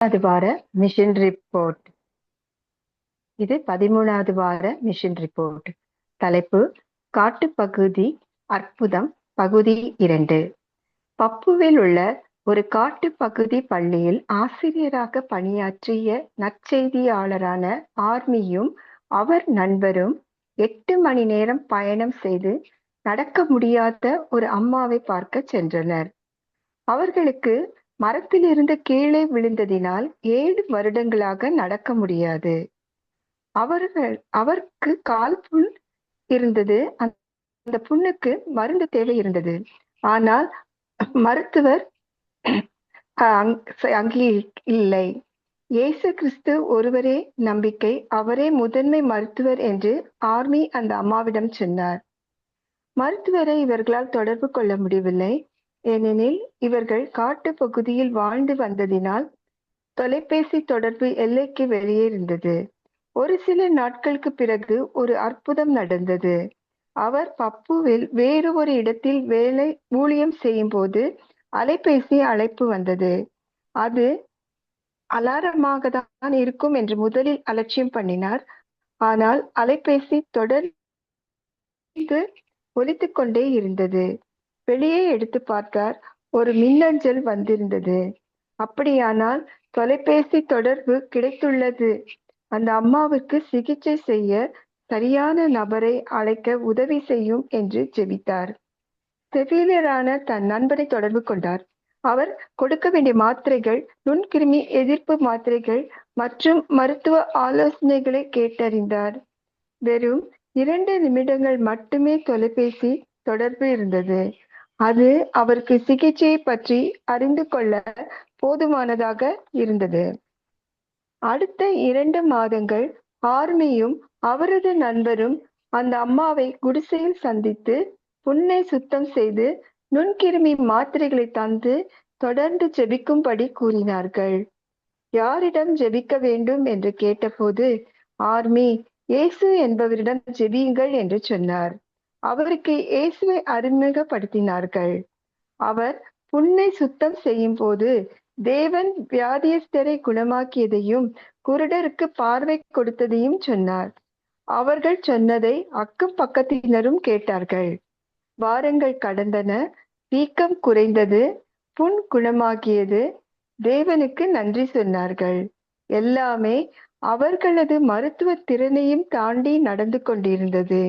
பதிமூணாவது வார mission report இது பதிமூணாவது வார மிஷன் ரிப்போர்ட் தலைப்பு காட்டுப்பகுதி அற்புதம் பகுதி இரண்டு. பப்புவில் உள்ள ஒரு காட்டுப்பகுதி பள்ளியில் ஆசிரியராக பணியாற்றிய நற்செய்தியாளரான ஆர்மியும் அவர் நண்பரும் எட்டு மணி நேரம் பயணம் செய்து நடக்க முடியாத ஒரு அம்மாவை பார்க்க சென்றனர். அவர்களுக்கு மரத்திலிருந்து கீழே விழுந்ததினால் ஏழு வருடங்களாக நடக்க முடியாது. அவர்கள் அவருக்கு கால் புண் இருந்தது. அந்த புண்ணுக்கு மருந்து தேவை இருந்தது. ஆனால் மருத்துவர் அங்கே இல்லை. இயேசு கிறிஸ்து ஒருவரே நம்பிக்கை அவரே முதன்மை மருத்துவர் என்று ஆர்மி அந்த அம்மாவிடம் சொன்னார். மருத்துவரை இவர்களால் தொடர்பு கொள்ள முடியவில்லை. ஏனெனில் இவர்கள் காட்டு பகுதியில் வாழ்ந்து வந்ததினால் தொலைபேசி தொடர்பு எல்லைக்கு வெளியே இருந்தது. ஒரு சில நாட்களுக்கு பிறகு ஒரு அற்புதம் நடந்தது. அவர் பப்புவில் வேறு ஒரு இடத்தில் வேலை ஊழியம் செய்யும் போது அலைபேசி அழைப்பு வந்தது. அது அலாரமாக தான் இருக்கும் என்று முதலில் அலட்சியம் பண்ணினார். ஆனால் அலைபேசி தொடர்ந்து ஒலித்து கொண்டே இருந்தது. வெளியே எடுத்து பார்த்தார். ஒரு மின்னஞ்சல் வந்திருந்தது. அப்படியானால் தொலைபேசி தொடர்பு கிடைத்துள்ளது. அந்த அம்மாவுக்கு சிகிச்சை செய்ய சரியான நபரை அழைக்க உதவி செய்யும் என்று ஜெபித்தார். செவிலியரான தன் நண்பனை தொடர்பு கொண்டார். அவர் கொடுக்க வேண்டிய மாத்திரைகள் நுண்கிருமி எதிர்ப்பு மாத்திரைகள் மற்றும் மருத்துவ ஆலோசனைகளை கேட்டறிந்தார். வெறும் இரண்டு நிமிடங்கள் மட்டுமே தொலைபேசி தொடர்பு இருந்தது. அது அவருக்கு சிகிச்சையை பற்றி அறிந்து கொள்ள போதுமானதாக இருந்தது. அடுத்த இரண்டு மாதங்கள் ஆர்மியும் அவரது நண்பரும் அந்த அம்மாவை குடிசையில் சந்தித்து புண்ணை சுத்தம் செய்து நுண்கிருமி மாத்திரைகளை தந்து தொடர்ந்து ஜெபிக்கும்படி கூறினார்கள். யாரிடம் ஜெபிக்க வேண்டும் என்று கேட்டபோது ஆர்மி இயேசு என்பவரிடம் ஜெபியுங்கள் என்று சொன்னார். அவருக்கு இயேசுவை அறிமுகப்படுத்தினார்கள். அவர் புண்ணை சுத்தம் செய்யும் போது தேவன் வியாதியஸ்தரை குணமாக்கியதையும் குருடருக்கு பார்வை கொடுத்ததையும் சொன்னார். அவர்கள் சொன்னதை அக்கம் பக்கத்தினரும் கேட்டார்கள். வாரங்கள் கடந்தன வீக்கம் குறைந்தது புண் குணமாகியது. தேவனுக்கு நன்றி சொன்னார்கள். எல்லாமே அவர்களது மருத்துவ திறனையும் தாண்டி நடந்து கொண்டிருந்தது.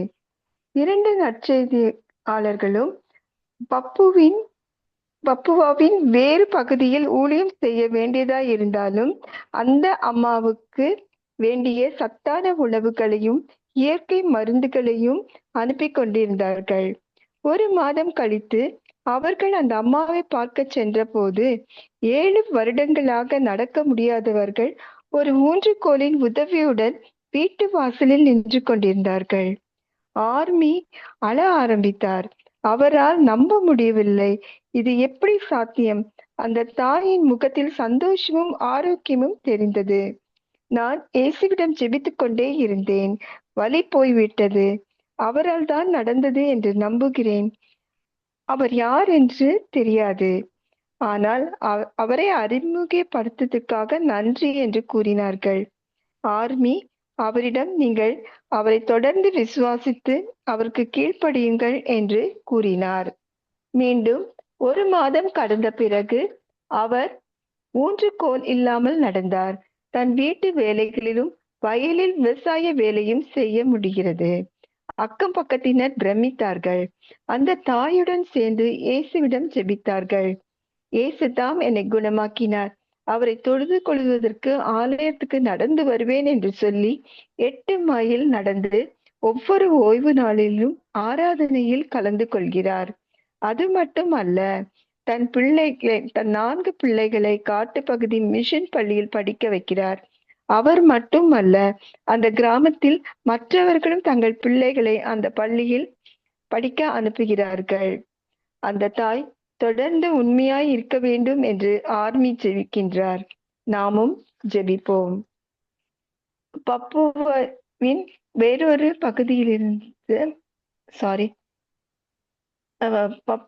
இரண்டு நற்செய்தியாளர்களும் பப்புவின் பப்புவாவின் வேறு பகுதியில் ஊழியம் செய்ய வேண்டியதா இருந்தாலும் அந்த அம்மாவுக்கு வேண்டிய சத்தான உணவுகளையும் இயற்கை மருந்துகளையும் அனுப்பி கொண்டிருந்தார்கள். ஒரு மாதம் கழித்து அவர்கள் அந்த அம்மாவை பார்க்க சென்ற போது ஏழு வருடங்களாக நடக்க முடியாதவர்கள் ஒரு ஊன்றுகோலின் உதவியுடன் வீட்டு வாசலில் நின்று கொண்டிருந்தார்கள். ஆர்மி அழ ஆரம்பித்தார். அவரால் நம்ப முடியவில்லை. இது எப்படி சாத்தியம்? அந்த தாயின் முகத்தில் சந்தோஷமும் ஆரோக்கியமும் தெரிந்தது. நான் இயேசுவிடம் ஜெபித்து கொண்டே இருந்தேன். வழி போய்விட்டது. அவரால் தான் நடந்தது என்று நம்புகிறேன். அவர் யார் என்று தெரியாது. ஆனால் அவரை அறிமுகப்படுத்ததுக்காக நன்றி என்று கூறினார்கள். ஆர்மி அவரிடம் நீங்கள் அவரை தொடர்ந்து விசுவாசித்து அவருக்கு கீழ்ப்படியுங்கள் என்று கூறினார். மீண்டும் ஒரு மாதம் கடந்த பிறகு அவர் ஊன்று கோல் இல்லாமல் நடந்தார். தன் வீட்டு வேலைகளிலும் வயலில் விவசாய வேலையும் செய்ய முடிகிறது. அக்கம் பக்கத்தினர் பிரமித்தார்கள். அந்த தாயுடன் சேர்ந்து இயேசுவிடம் ஜெபித்தார்கள். இயேசு தாம் என்னை குணமாக்கினார். அவரை தொழுது கொள்வதற்கு ஆலயத்துக்கு நடந்து வருவேன் என்று சொல்லி எட்டு மைல் நடந்து ஒவ்வொரு ஓய்வு நாளிலும் ஆராதனையில் கலந்து கொள்கிறார். அது மட்டும் அல்ல தன் பிள்ளைகளை தன் நான்கு பிள்ளைகளை காட்டு பகுதி மிஷன் பள்ளியில் படிக்க வைக்கிறார். அவர் மட்டும் அல்ல அந்த கிராமத்தில் மற்றவர்களும் தங்கள் பிள்ளைகளை அந்த பள்ளியில் படிக்க அனுப்புகிறார்கள். அந்த தாய் தொடர்ந்து உண்மையாய் இருக்க வேண்டும் என்று ஆர்மி ஜெபிக்கின்றார். நாமும் ஜெபிப்போம். பப்புவின் வேறொரு பகுதியிலிருந்து சாரி பப்பு